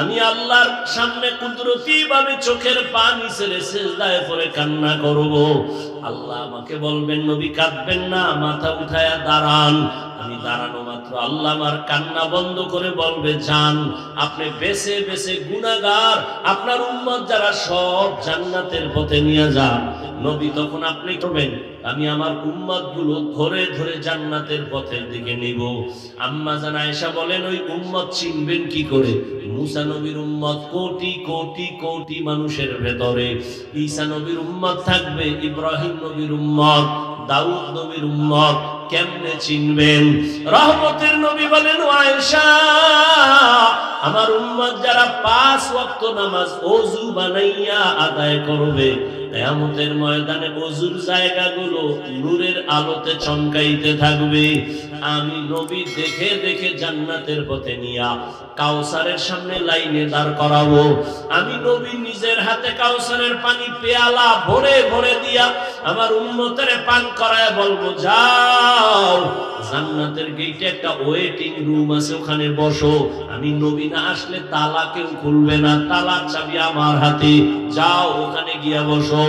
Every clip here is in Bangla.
আমি আল্লাহর সামনে কুদরতি ভাবে চোখের পানি ছেড়ে সেজদায় পরে কান্না করব। আল্লাহ আমাকে বলবেন, নবী কাঁদবেন না, মাথা উঠায়া দাঁড়ান। আমি দাঁড়ানো মাত্র। আল্লাহ আমার কান্না বন্ধ করে বলবে যান আপনি বেছে বেছে গুনাগার আপনার উম্মত যারা সব জান্নাতের পথে নিয়ে যান। নবী তখন আপনি করবেন, আমি আমার উম্মতগুলো ধরে ধরে জান্নাতের পথের দিকে নিব। আম্মা জানা এসা বলেন, ওই উম্মত চিনবেন কি করে? মুসা নবীর উম্মত কোটি কোটি কোটি মানুষের ভেতরে। ঈসা নবীর উম্মত থাকবে, ইব্রাহিম নবীর উম্মত, দাউদ নবীর উম্মত কেমনে চিনবেন? রহমতের নবী বলেন আয়েশা, আমার উম্মত যারা পাঁচ ওয়াক্ত নামাজ ওযু বানাইয়া আদায় করবে, কিয়ামতের ময়দানে ওযুর জায়গাগুলো নূরের আলোতে চমকাইতে থাকবে। আমি নবী দেখে দেখে জান্নাতের পথে নিয়া কাউসারের সামনে লাইনে দাঁড় করাবো। আমি নবী নিজের হাতে কাউসারের পানি পেয়ালা ভরে ভরে দিয়া আমার উন্মতের পান করায় বলব, যাও, জান্নাতের গেটে একটা ওয়েটিং রুম আছে, ওখানে বসো। আমি নবী না আসলে তালা কেউ খুলবে না, তালার চাবি আমার হাতে। যাও, ওখানে গিয়া বসো।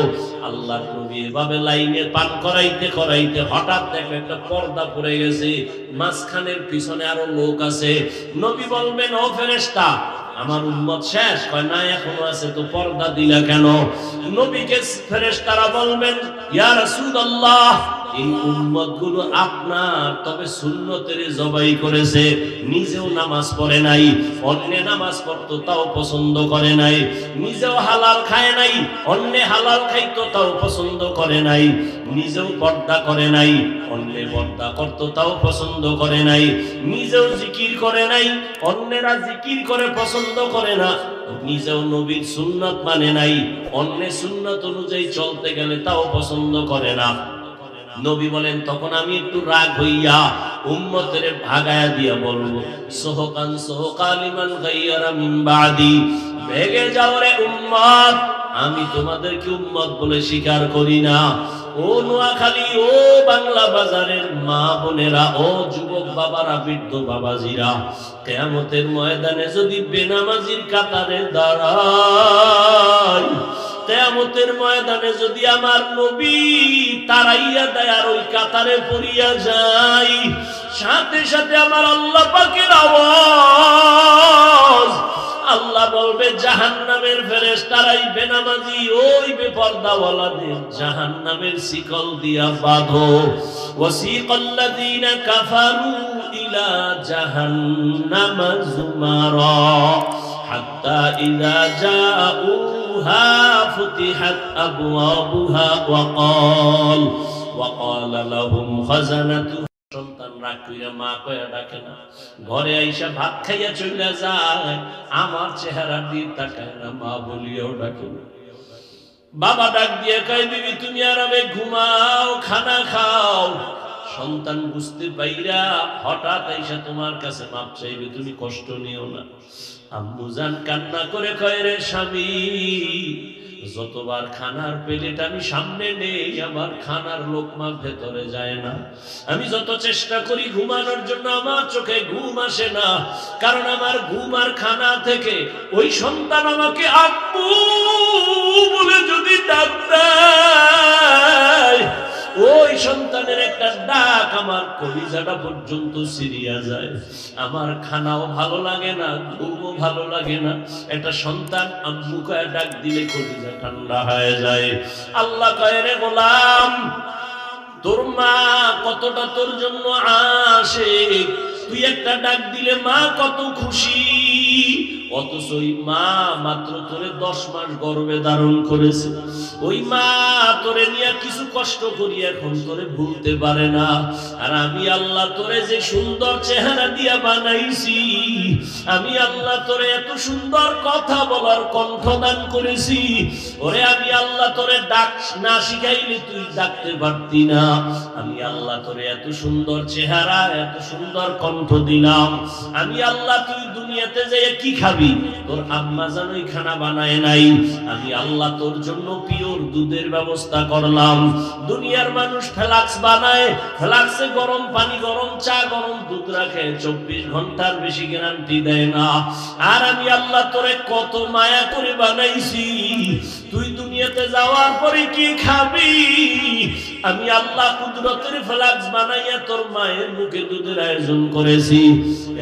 আল্লাহ নবী এভাবে লাইনে পান করাইতে করাইতে হঠাৎ দেখে একটা পর্দা পড়ে গেছে, মাঝখানের পিছনে আরও লোক আছে। নবী বলবেন, ও ফেরেস্তা আমার উম্মত শেষ। কয়, না, এখনও আছে, তো পর্দা দিলা কেন? নবীকে ফেরেস্তারা বলবেন, ইয়া রাসূলুল্লাহ এই উম্মতগুলো আপনার, তবে সুন্নতের জবাই করেছে, নিজেও নামাজ পড়ে নাই, অন্য নামাজ পড়তো, তাও পছন্দ করে নাই, নিজেও হালাল খায় নাই, অন্য হালাল খাইতো, তাও পছন্দ করে নাই, নিজেও পর্দা করে নাই, অন্য পর্দা করতো, তাও পছন্দ করে নাই, নিজেও জিকির করে নাই, অন্যেরা জিকির করে পছন্দ করে না, নিজেও নবীর সুন্নত মানে নাই, অন্য সুন্নত অনুযায়ী চলতে গেলে তাও পছন্দ করে না। নবী বলেন, তখন আমি একটু রাগ হইয়া উম্মতের ভাগায়া দিয়া বলব, সোহকান সোহকালিমান গাইয়ারা মিন বাদি, ভেগে যাও রে উম্মত, আমি তোমাদেরকে উম্মত বলে স্বীকার করি না। ও নোয়াখালী, ও বাংলা বাজারের মা বোনেরা, ও যুবক বাবারা, বৃদ্ধ বাবাজিরা, কেয়ামতের ময়দানে যদি বেনামাজির কাতারে দাঁড়ায় কেয়ামতের ময়দানে যদি আমার নবী তারাইয়া দেয় আর ওই কাতারে পড়িয়া যাই সাথে সাথে আমার আল্লাহ পাকের আওয়াজ। আল্লাহ বলবে, জাহান্নামের ফেরেশ তারাই বেনামাজি, ওই বেপর্দাওয়ালাদের জাহান্নামের শিকল দিয়া বাঁধো। ওয়াসিকাল্লাযীনা কাফারু ইলা জাহান্নামা যুমারা হাত্তা ইযা জাউহা আবওয়াবুহা ওয়া ক্বাল ওয়া ক্বালা লাহুম খাজানাতুহা সন্তান রাগ মা কয়া ডাকে না, ঘরে আইসা ভাত খাইয়া চলে যায়, আমার চেহারা দিয়ে তাকায় না, মা বলিয়াও ডাকে বাবা ডাক দিয়ে কয় দিবি তুমি আরামে ঘুমাও, খানা খাও। সন্তান বুঝতে পাইরা হঠাৎ আইসা তোমার কাছে মাপ চাইবে, তুমি কষ্ট নিও না। আম্মু জান কান্না করে কয়, রে স্বামী, যতবার খানার প্লেট আমি সামনে নেই, আমার খানার লোকমা ভেতরে যায় না। আমি যত চেষ্টা করি ঘুমানোর জন্য, আমার চোখে ঘুম আসে না। কারণ আমার ঘুম আর খানা থেকে ওই সন্তান আমাকে আব্বু বলে যদি ডাক দেয় ওই সন্তানের একটা ডাক আমার কলিজাটা পর্যন্ত সিরিয়া যায়। আমার খানাও ভালো লাগে না, ঘুমও ভালো লাগে না। একটা সন্তান আম্মু কয়ে ডাক দিলে কলিজা ঠান্ডা হয়ে যায়। আল্লাহ কয়ে, রে গোলাম, তোর মা কতটা তোর জন্য আসে তুই একটা ডাক দিলে মা কত খুশি? অথচ ওই মা মাত্র তোরে দশ মাস গর্ভে ধারণ করেছে। ওই মা তোরে নিয়ে কিছু কষ্ট করি, এখন তোরে ভুলতে পারে না। আর আমি আল্লাহ তোরে যে সুন্দর চেহারা দিয়া বানাইছি, আমি আল্লাহ তোরে এত সুন্দর কথা বলার কণ্ঠ দান করেছি। ওরে, আমি আল্লাহ তোরে ডাক না শিখাইলে তুই ডাকতে পারতি না। আমি আল্লাহ তোরে এত সুন্দর চেহারা, এত সুন্দর কণ্ঠ দিলাম। আমি আল্লাহ তুই দুনিয়াতে যে কি খাবি? তোর আম্মা জানোই খানা বানায় নাই। আমি আল্লাহ তোর জন্য পিওর দুধের ব্যবস্থা ব্যবস্থা করলাম। দুনিয়ার মানুষ ফ্লাক্স বানায়, ফ্লাক্সে গরম পানি, গরম চা, গরম দুধ রাখে, চব্বিশ ঘণ্টার বেশি গ্যারান্টি দেয় না। আর আমি আল্লাহ তোরে কত মায়া করে বানাইছি। তুই দুনিয়াতে যাওয়ার পরে কি খাবি? আমি আল্লাহ কুদরতের ফ্লাক্স বানাইয়া তোর মায়ের মুখে দুধের আয়োজন করেছি।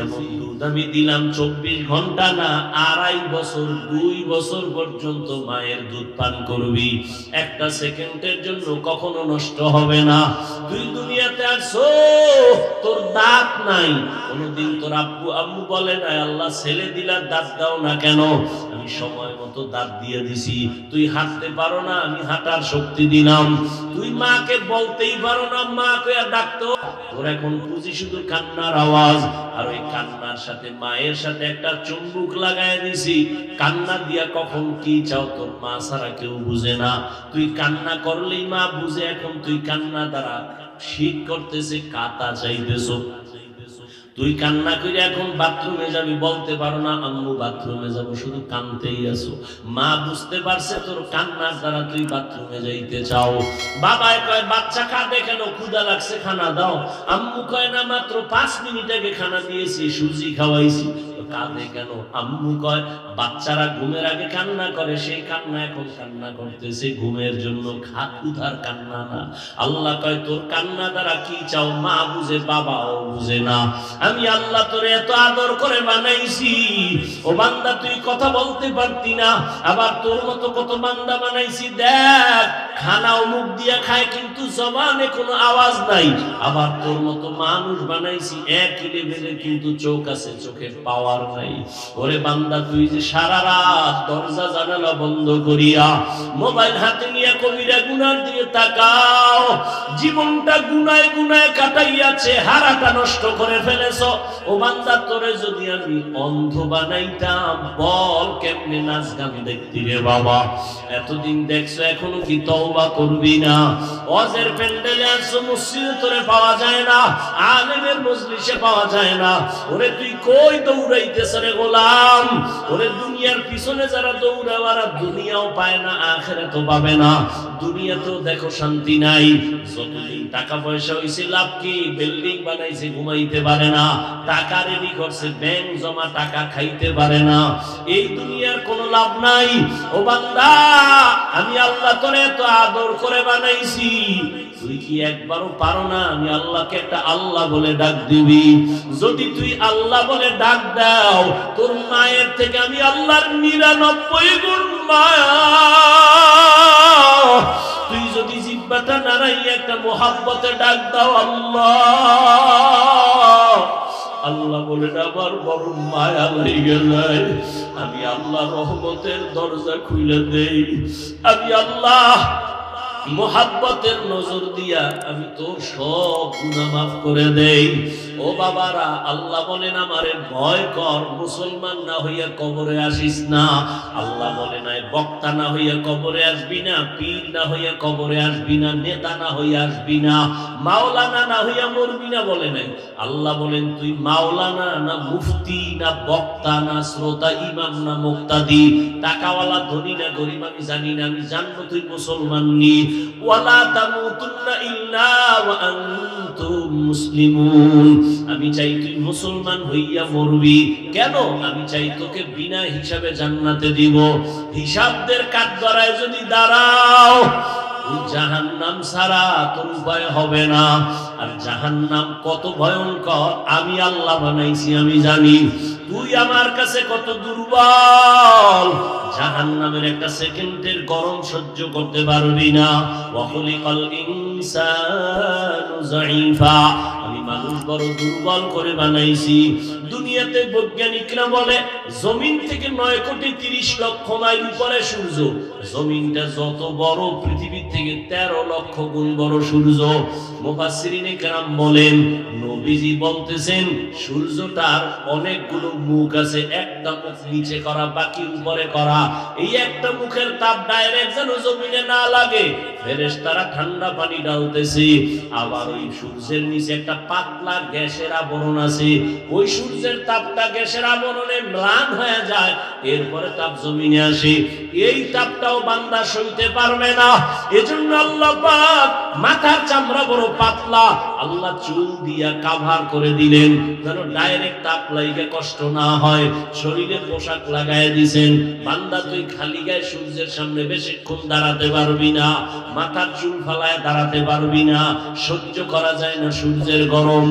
এমন দুধ আমি দিলাম চব্বিশ ঘণ্টা না, আড়াই বছর, দুই বছর পর্যন্ত মায়ের দুধ পান করবি। একটা সেকেন্ডের জন্য কখনো নষ্ট হবে না। তুই দুনিয়াতে আসো, তোর দাঁত নাই। কোনোদিন তোর আব্বু, আম্মু বলে না, আল্লাহ ছেলে দিলার দাঁত দাও না কেন? আমি সময় মতো দাঁত দিয়ে দিছি। তুই হাঁটতে পারো না, আমি হাঁটার শক্তি দিলাম। তুই মাকে বলতেই পারো না, মা কয়া ডাকতো। তোর এখন বুঝি শুধু কান্নার আওয়াজ। আর ওই কান্নার সাথে মায়ের সাথে একটা চুম্বুক লাগায় দিছি। কান্না দিয়া কখন কি চাও তোর মা ছাড়া কেউ বুঝে না। তুই কান্না করলেই মা বুঝে, এখন তুই কান্না দ্বারা শীত করতেছে কাতা চাইতেছো। তুই কান্না করে এখন বাথরুমে যাবি, বলতে পারো না, আম্মু বাথরুমে যাব, শুধু কানতেই আছো। মা বুঝতে পারছে তোর কান্নার দ্বারা তুই বাথরুমে যাইতে চাও। বাবায় কয়, বাচ্চা কাঁদে কেন? ক্ষুদা লাগছে, খানা দাও। আম্মু কয়, না, মাত্র পাঁচ মিনিট আগে খানা দিয়েছি, সুজি খাওয়াইছি। কাঁদে কেন? আম্মু কয়, বাচ্চারা ঘুমের আগে কান্না করে, সেই কান্না এখন কান্না করতেছে। ঘুমের জন্য খা ক্ষুধার কান্না না। আল্লাহ কয়, তোর কান্না দ্বারা কি চাও? মা বুঝে, বাবাও বুঝে না। আমি আল্লাহ তোরে এত আদর করে বানাইছি। ও বান্দা, তুই কথা বলতে পারতি না। আবার তোর মতো কত বান্দা বানাইছি, দেখ। খানাও মুখ দিয়া খায়, কিন্তু জবানে কোনো আওয়াজ নাই। আবার তোর মতো মানুষ বানাইছি এক লেভেলে কিন্তু চোখ আছে, চোখের পাওয়ার নাই। ওরে বান্দা, তুই যে সারা রাত দরজা জানালা বন্ধ করিয়া মোবাইল হাতে নিয়ে কবিরা গুনার দিয়ে তাকাও, জীবনটা গুনায় গুনায় কাটাইয়াছে, হারাটা নষ্ট করে ফেলেছ। ও বান্দা, তোরে যদি আমি অন্ধ বানাইতাম, বল কেমনে নাচ গান দেখতি রে বাবা? এতদিন দেখছ, এখনও কি তওবা করবি না। ওয়াজের প্যান্ডেলে আসছো মসজিদে তোরে পাওয়া যায় না, আলেমের মজলিসে পাওয়া যায় না। ওরে তুই কই দৌড়াইতেছ রে গোলাম? ওরে দুনিয়ার পিছনে যারা দৌড়াবার দুনিয়াও পায় না, আখেরাতও পাবে না। দুনিয়াতেও দেখো শান্তি নাই। যতদিন টাকা পয়সা হইছে, লাভ কি? বিল্ডিং বানাইছে, ঘুমাইতে পারে না। টাকা রেডি করছে, ব্যাংক জমা টাকা খাইতে পারে না। এই দুনিয়ার কোনো লাভ নাই। ও বান্দা, আমি আল্লাহ তোরে এত আদর করে বানাইছি। তুই কি একবারও পারো না? আমি আল্লাহকে একটা আল্লাহ বলে ডাক দিবি। যদি তুই আল্লাহ বলে ডাক দাও, তোর মায়ের থেকে আমি আল্লাহর নিরানব্বই গুণ মায়া। তুই যদি জিব্বাটা নাড়াই একটা মোহাব্বতে ডাক দাও আল্লাহ। আল্লাহ বলে আবার বড় মায়া লাগে যায়। আমি আল্লাহ রহমতের দরজা খুলে দেই। আমি আল্লাহ মোহাব্বতের নজর দিয়া আমি তোর সব গুণা মাফ করে দেই। ও বাবারা, আল্লাহ বলেন, আমারে ভয় কর, মুসলমান না হইয়া কবরে আসিস না। আল্লাহ বলে নাই বক্তা না হইয়া কবরে আসবি না, পীর না হইয়া কবরে আসবি না, নেতা না হইয়া আসবি না, মাওলানা না হইয়া মরবি না, বলে নাই। আল্লাহ বলেন, তুই মাওলানা না মুফতি না বক্তা না শ্রোতা, ইমাম না মুক্তাদি, টাকাওয়ালা, ধনী না গরিব, আমি জানি না, আমি জানব তুই মুসলমান নি। আমি চাই তুই মুসলমান হইয়া মরবি। কেন? আমি চাই তোকে বিনা হিসাবে জান্নাতে দিব। হিসাবদের কাঠ ধরায় যদি দাঁড়াও তোর উপায় হবে না। আর কত ভয়ঙ্কর, আমি আল্লাহ বানাইছি, আমি জানি। তুই আমার কাছে কত দুর্বল জাহান্নামের একটা সেকেন্ডের গরম সহ্য করতে পারবি না। ওয়াখলিকাল ইনসানু যায়ীফা আমি মানুষ বড় দুর্বল করে বানাইছি। দুনিয়াতে বৈজ্ঞানিকরা বলে, জমিন থেকে নয় কোটি তিরিশ লক্ষ মাইল উপরে সূর্য। জমিনটা যত বড়, পৃথিবীর থেকে তেরো লক্ষ গুণ বড় সূর্য। মুফাসসিরিনে কেরাম বলেন, নবীজি বলতেছেন, সূর্যটার অনেকগুলো মুখ আছে, একটা মুখ নিচে করা, বাকি উপরে করা। এই একটা মুখের তাপ ডাইরেক্ট যেন জমিনে না লাগে। ফেরেশতারা ঠান্ডা পানি ডালতেছে আবার ওই সূর্যের নিচে একটা পাতলা গ্যাসের আবরণ আছে। ওই সূর্যের তাপটা গ্যাসের আবরণে ম্লান হয়ে যায়, এরপরে তাপ জমিনে আসে। এই তাপটাও বান্দা সইতে পারবে না। এজন্য আল্লাহ পাক মাথার চামড়া বড় পাতলা, আল্লাহ চুল দিয়া কাভার করে দিলেন, যেন ডাইরেক্ট তাপ লাইগে কষ্ট না হয়। শরীরে পোশাক লাগায় দিছেন। বান্দা তুই খালি গায়ে সূর্যের সামনে বেশিক্ষণ দাঁড়াতে পারবি না, মাথার চুল ফালায় দাঁড়াতে পারবি না, সহ্য করা যায় না সূর্যের গরম।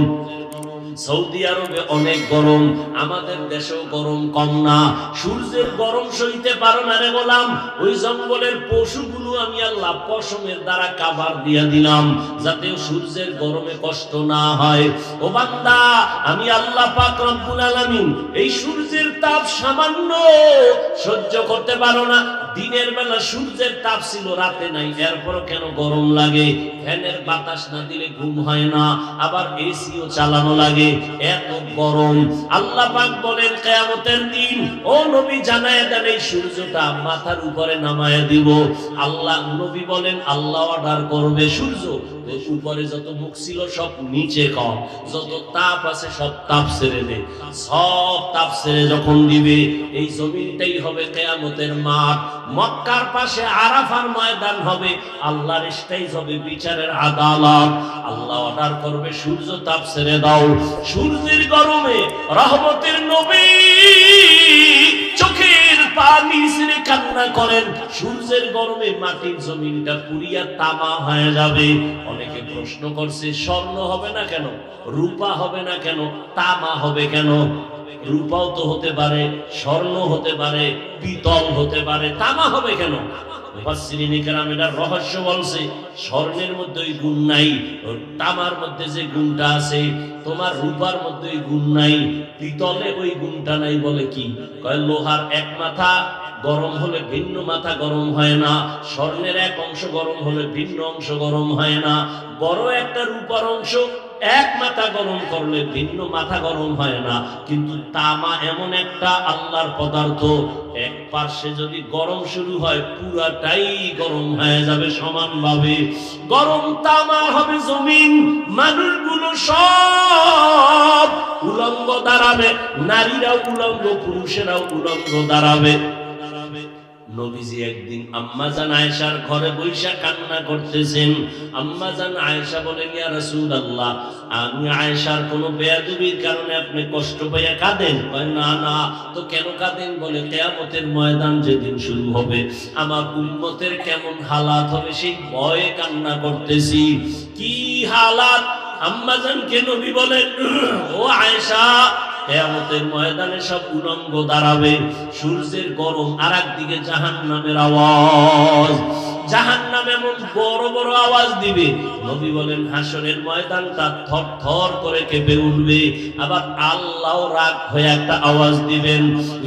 সৌদি আরবে অনেক গরম, আমাদের দেশেও গরম কম না। সূর্যের গরম সইতে পারো না রে গোলাম, ওই জঙ্গলের পশুগুলো আমি আল্লাহ পশমের দ্বারা কাভার দিয়া দিলাম, যাতে সূর্যের গরমে কষ্ট না হয়। ও বান্দা, আমি আল্লাহ পাক রব্বুল আলামিন এই সূর্যের তাপ সামান্য সহ্য করতে পারো না। দিনের বেলা সূর্যের তাপ ছিল, রাতে নাই, এরপরও কেন গরম লাগে? ফ্যানের বাতাস না দিলে ঘুম হয় না, আবার এসিও চালানো লাগে, এত গরম। আল্লাহ পাক বলেন, কেয়ামতের দিন, ও নবী জানায় দেন এই সূর্যটা মাথার উপরে নামায় দিব। আল্লাহ নবী বলেন, আল্লাহ অর্ডার করবে সূর্য। উপরে যত মুখ ছিল সব নিচে কম, যত তাপ আছে সব তাপ ছেড়ে দে। সব তাপ ছেড়ে যখন দিবে, এই জমিনটাই হবে কেয়ামতের মাঠ। মক্কার পাশে আরাফার ময়দান হবে, আল্লাহর স্টেজ হবে বিচারের আদালত। আল্লাহ অর্ডার করবে সূর্য তাপ ছেড়ে দাও। সূর্যের গরমে রহমতের নবী চোখের ছেড়ে কান্না করেন। সূর্যের গরমে মাটির জমিনটা পুরিয়া তামা হয়ে যাবে। অনেকে প্রশ্ন করছে, স্বর্ণ হবে না কেন? রূপা হবে না কেন? তামা হবে কেন? রূপাও তো হতে পারে, স্বর্ণ হতে পারে, পিতল হতে পারে, তামা হবে কেন? রহস্য বলছে, স্বর্ণের মধ্যে ওই গুণ নাই, তামার মধ্যে যে গুণটা আছে তোমার রূপার মধ্যে ওই গুণ নাই, পিতলে ওই গুণটা নাই বলে কি? কয় লোহার এক মাথা গরম হলে ভিন্ন মাথা গরম হয় না, স্বর্ণের এক অংশ গরম হলে ভিন্ন অংশ গরম হয় না, বড় একটা রূপার অংশ এক মাথা গরম করলে ভিন্ন মাথা গরম হয় না, কিন্তু তামা এমন একটা আল্লাহর পদার্থ, এক পার্শ্বে যদি গরম শুরু হয়, পুরাটাই গরম হয়ে যাবে সমানভাবে। গরম তামা হবে জমিন, মানুষগুলো সব উলঙ্গ দাঁড়াবে, নারীরাও উলঙ্গ, পুরুষেরাও উলঙ্গ দাঁড়াবে। নবীজি একদিন আম্মাজান আয়েশার ঘরে বৈশা কান্না করতেছেন। আম্মাজান আয়েশা বলেন, ইয়া রাসূলুল্লাহ, আমি আয়েশার কোনো বেয়াদবির কারণে আপনি কষ্ট পাইয়া কাঁদেন? কয়, না না, তো কেন কাঁদেন? বলে, কিয়ামতের ময়দান যেদিন শুরু হবে, আমার উম্মতের কেমন হালাত হবে সেই ভয়ে কান্না করতেছি। কি হালাত? আম্মাজানকে নবী বলেন, ও আয়েশা কেয়ামতের ময়দানে সব উলঙ্গ দাঁড়াবে। সূর্যের গরম আর একদিকে জাহান নামের আওয়াজ। জাহান নাম এমন বড় বড় আওয়াজ দিবে। নবী বলেন, হাসরের ময়দানটা থর থর করে কেঁপে উঠবে। আবার আল্লাহ রাগ হয়ে একটা আওয়াজ দিবেন,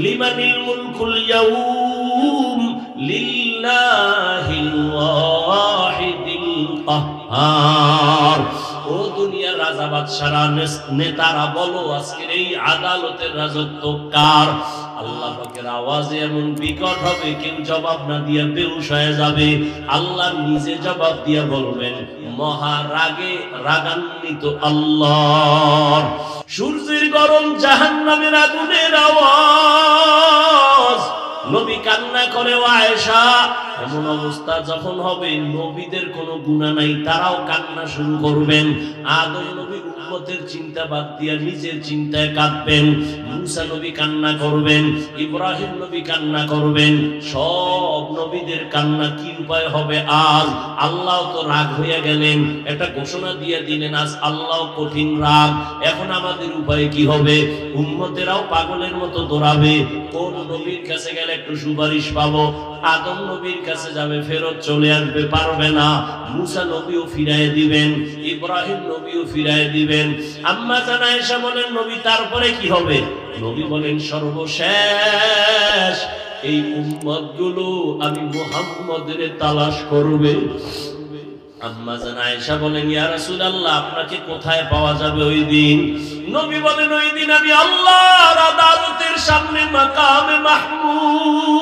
লিমানিল মুলকুল ইয়াউম লিল্লাহিল ওয়াহিদিল কাহ্হার রাজা বাদশারা নেতারা বলো, আজকের এই আদালতের রাজত্ব কার? আল্লাহ পাকের আওয়াজে এমন বিকট হবে, কেউ জবাব না দিয়ে বেউস হয়ে যাবে। আল্লাহ নিজে জবাব দিয়ে বলবেন মহা রাগে রাগান্বিত আল্লাহ সূর্যের গরম জাহান্নামের আগুনের আওয়াজ। নবী কান্না করে আয়েশা, এমন অবস্থা যখন হবে, নবীদের কোনো গুণা নাই, তারাও কান্না শুরু করবেন। আদম নবী উম্মতের চিন্তা বাদ দিয়া নিজের চিন্তায় কাঁদবেন। মুসা নবী কান্না করবেন, ইব্রাহিম নবী কান্না করবেন। সব নবীদের কান্না কি উপায় হবে আজ? আল্লাহ তো রাগ হইয়া গেলেন। একটা ঘোষণা দিয়ে দিলেন, আজ আল্লাহ কঠিন রাগ। এখন আমাদের উপায় কি হবে? উম্মতেরাও পাগলের মতো দৌড়াবে। কোন নবীর কাছে গেলে একটু সুপারিশ পাবো। আদম নবীর কাছে যাবে, ফেরত চলে আসবে, পারবে না। মুসা নবীও ফিরাই দিবেন, ইব্রাহিম নবীও ফিরাই দিবেন। আম্মা জানা এসা বলেন, নবী, তারপরে কি হবে? নবী বলেন, সর্বশেষ এই উম্মতগুলো আমি মোহাম্মদের তালাশ করবে। আম্মা আপনাকে কোথায় পাওয়া যাবে ওই দিন? নবী বলেন, ওই দিন আমি আল্লাহর আদালতের সামনে মাকামে মাহমুদ।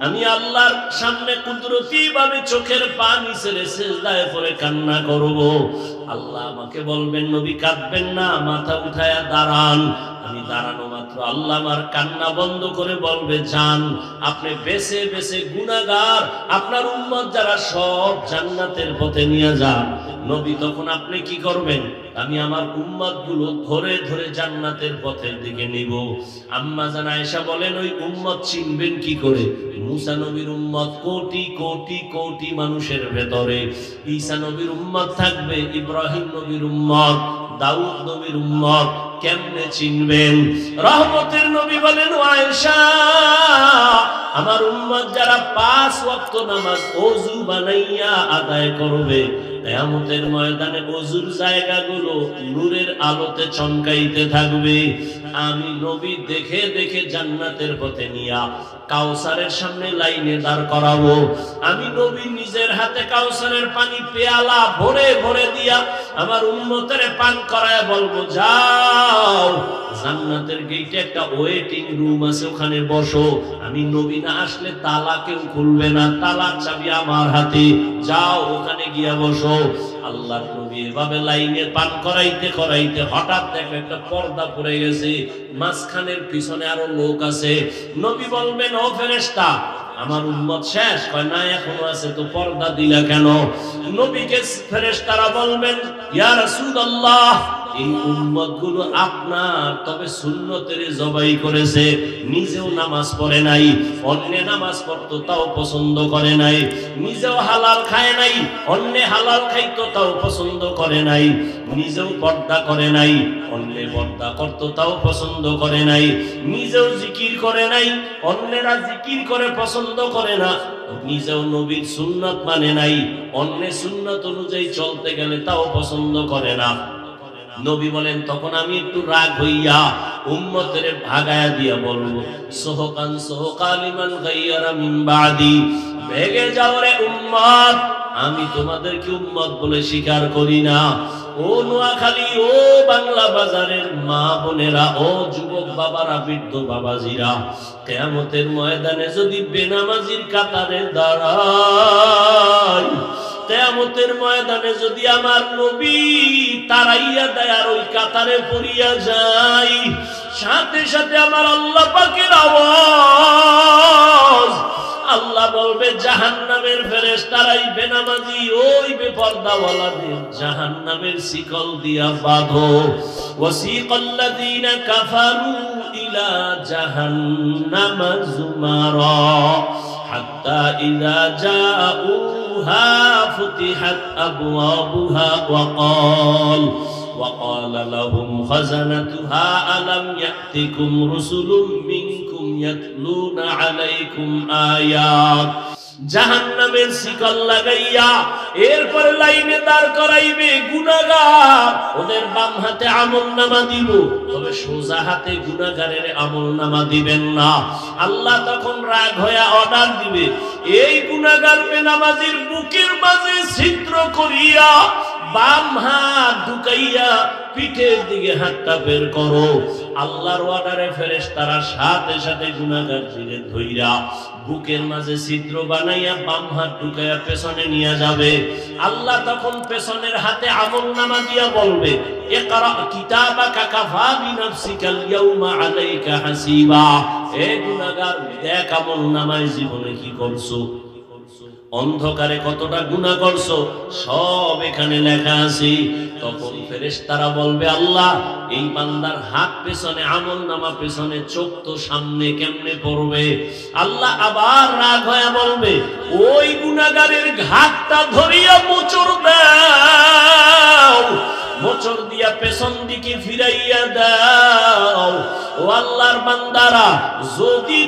আমি আল্লাহর সামনে কুদরতি ভাবে চোখের পানি ছেড়ে সেজদায় পরে কান্না করব। আল্লাহ আমাকে বলবেন, নবী, কাঁদবেন না, মাথা উঠায়া দাঁড়ান। আমি দাঁড়ানো মাত্র। আল্লাহ আমার কান্না বন্ধ করে বলবে যান আপনি বেছে বেছে গুনাহগার। আপনার উম্মত যারা সব জান্নাতের পথে নিয়ে যান। নবী, তখন আপনি কি করবেন? আমি আমার উম্মতগুলো ধরে ধরে জান্নাতের পথের দিকে নিব। আম্মা জান আয়েশা বলেন, ওই উম্মত চিনবেন কি করে? মুসা নবীর উম্মত কোটি কোটি কোটি মানুষের ভেতরে। ঈসা নবীর উম্মত থাকবে, ইব্রাহিম নবীর উম্মত, দাউদ নবীর উম্মত, কেমনে চিনবেন? রহমতের নবী বলেন আয়েশা, আমার উম্মত যারা পাঁচ ওয়াক্ত নামাজ ওযু বানাইয়া আদায় করবে কিয়ামতের ময়দানে ওযুর জায়গাগুলো নূরের আলোতে চমকাইতে থাকবে। আমি নবী দেখে দেখে জান্নাতের পথে নিয়া কাউসারের সামনে লাইনে দাঁড় করাবো। আমি নবী নিজের হাতে কাউসারের পানি পেয়ালা ভরে ভরে দিয়া আমার উন্মতের পান করায় বলব, যাও, জান্নাতের গেটে একটা ওয়েটিং রুম আছে, ওখানে বসো। আমি নবী না আসলে তালা কেউ খুলবে না তালা চাবি আমার হাতে। যাও, ওখানে গিয়া বসো। আল্লাহর নবী এভাবে লাইনে পান করাইতে করাইতে হঠাৎ দেখে একটা পর্দা পড়ে গেছে। মাঝখানের পিছনে আরও লোক আছে। নবী বলবেন, ও ফেরেস্তা আমার উম্মত শেষ। কয়, না, এখনও আছে, তো পর্দা দিলা কেন? নবীকে ফেরেস্তারা বলবেন, ইয়া রাসূলুল্লাহ এই উম্মত আপনার, তবে সুন্নতের জবাই করেছে, নিজেও নামাজ পড়ে নাই, অন্য নামাজ পড়তো, তাও পছন্দ করে নাই, নিজেও হালাল খায় নাই, অন্য হালাল খাইতো, তাও পছন্দ করে নাই, নিজেও পর্দা করে নাই, অন্যে পর্দা করতো, তাও পছন্দ করে নাই, নিজেও জিকির করে নাই, অন্যেরা জিকির করে পছন্দ করে না, নিজেও নবীর সুন্নত মানে নাই অন্যের সুন্নত অনুযায়ী চলতে গেলে তাও পছন্দ করে না। নবী বলেন, তখন আমি একটু রাগ হইয়া উম্মতের ভাগায়া দিয়া বলব, সোহকান সোহকালিমান গাইয়ারা মিন বাদি, ভেগে যাও রে উম্মত, আমি তোমাদেরকে উম্মত বলে স্বীকার করি না। ও নোয়াখালী, ও বাংলা বাজারের মা বোনেরা, ও যুবক বাবারা, বৃদ্ধ বাবাজিরা, কেয়ামতের ময়দানে যদি বেনামাজির কাতারে দাঁড়ায় কেয়ামতের ময়দানে যদি আমার নবী তারাইয়া দেয় আর ওই কাতারে পড়িয়া যাই সাথে সাথে আমার আল্লাহ পাকের আওয়াজ। আল্লাহ বলবে, জাহান্নামের ফেরেশ তারাই বেনামাজি, ওই বেপর্দাওয়ালাদের জাহান্নামের শিকল দিয়া বাঁধো। ওয়াসিকাল্লাযীনা কাফারু ইলা জাহান্নামা যুমারা হাত্তা ইযা জাউহা أبوابها فتحت أبوابها وقال وقال لهم خزنتها ألم يأتكم رسل منكم يتلون عليكم آيات؟ জাহান্নামের শিকল লাগাইয়া এরপরে লাইনে দাঁড় করাইবে গুনাহগার। ওদের বাম হাতে আমল নামা দিব, তবে সোজা হাতে গুনাহগারের আমল নামা দিবেন না। আল্লাহ তখন রাগ হয়ে অর্ডার দিবে, এই গুনাহগার বেনামাজির বুকের মাঝে ছিদ্র করিয়া বাম হাত ঢুকাইয়া পিঠের দিকে হাতটা বের করো। আল্লাহর অর্ডারে ফেরেস তারা সাথে সাথে গুনাগার দিকে ধইরা বুকের মাঝে ছিদ্র বানাইয়া বাম হাত ঢুকাইয়া পেছনে নিয়ে যাবে। আল্লাহ তখন পেছনের হাতে আমল নামা দিয়া বলবে দেখ আমল নামায় জীবনে কি করছ? অন্ধকারে কতটা গুণা করছ, সব এখানে লেখা আছে। তখন ফেরেশতারা বলবে, আল্লাহ, এই বান্দার হাত পেছনে, আমল নামা পেছনে, চোখ তো সামনে কেমনে পড়বে? আল্লাহ আবার রাগ হয়ে বলবে, ওই গুণাগারের ঘাটটা ধরিয়া মোচর দাও মোচর দিয়া পেছন দিকে ফিরাইয়া দাও। ও আল্লাহর বান্দারা, যদি